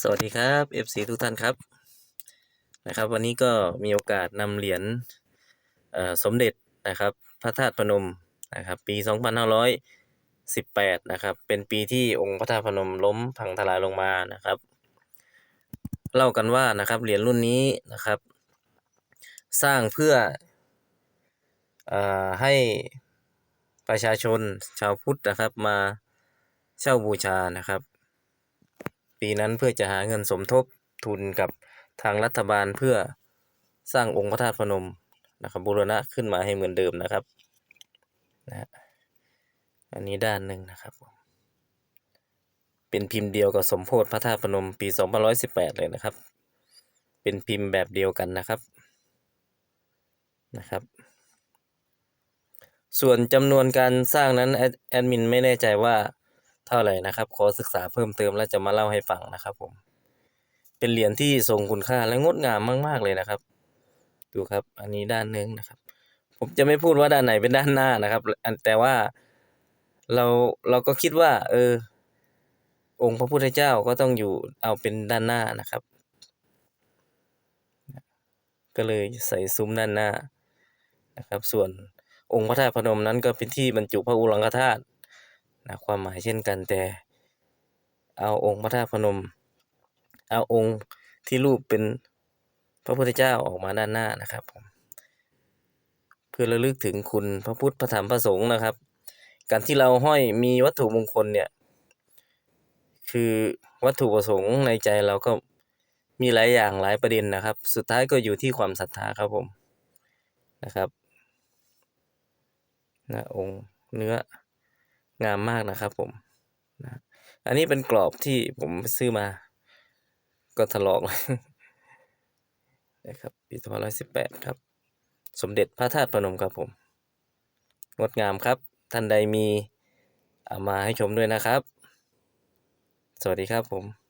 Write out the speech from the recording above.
สวัสดีครับ FC ทุกท่านครับนะครับ วันนี้ก็มีโอกาสนำเหรียญสมเด็จนะครับ พระธาตุพนมนะครับปี 2518 นะครับ เป็นปีที่องค์พระธาตุพนมล้มพังทลายลงมานะครับ เล่ากันว่านะครับเหรียญรุ่นนี้นะครับ สร้างเพื่ออให้ประชาชนชาวพุทธนะครับมาเช่าบูชานะครับ ปีนั้นเพื่อจะหาเงินสมทบทุนกับทางรัฐบาลเพื่อสร้างองค์พระธาตุพนมนะครับบูรณะขึ้นมาให้เหมือนเดิมนะครับนะฮะอันนี้ด้านหนึ่งนะครับ เป็นพิมพ์เดียวกับสมโพธิพระธาตุพนมปี2518 เลยนะครับ เป็นพิมพ์แบบเดียวกันนะครับนะครับ ส่วนจำนวนการสร้างนั้นแอดมินไม่แน่ใจว่า เท่าไหร่นะครับ ขอศึกษาเพิ่มเติมแล้วจะมาเล่าให้ฟังนะครับผม เป็นเหรียญที่ทรงคุณค่าและงดงามมาก ๆเลยนะครับ ดูครับ อันนี้ด้านหนึ่งนะครับ ผมจะไม่พูดว่าด้านไหนเป็นด้านหน้านะครับ แต่ว่าเราเราก็คิดว่า เออ องค์พระพุทธเจ้าก็ต้องอยู่เอาเป็นด้านหน้านะครับ ก็เลยใส่ซุ้มด้านหน้านะครับ ส่วนองค์พระธาตุพนมนั้นก็เป็นที่บรรจุพระอุรังคธาตุ นะความหมายเช่นกันแต่ เอาองค์พระธาตุพนม เอาองค์ที่รูปเป็นพระพุทธเจ้าออกมาด้านหน้านะครับผมเพื่อระลึกถึงคุณพระพุทธพระธรรมพระสงฆ์นะครับ การที่เราห้อยมีวัตถุมงคลเนี่ยคือวัตถุประสงค์ในใจเราก็มีหลายอย่างหลายประเด็นนะครับ สุดท้ายก็อยู่ที่ความศรัทธาครับผมนะครับนะองค์เนื้อ งามมากนะครับผมนะอันนี้เป็นกรอบที่ผมซื้อมา ก็ถลอกเลยนะครับปี2518ครับ สมเด็จพระธาตุพนมครับผม งดงามครับ ท่านใดมีเอามาให้ชมด้วยนะครับ สวัสดีครับผม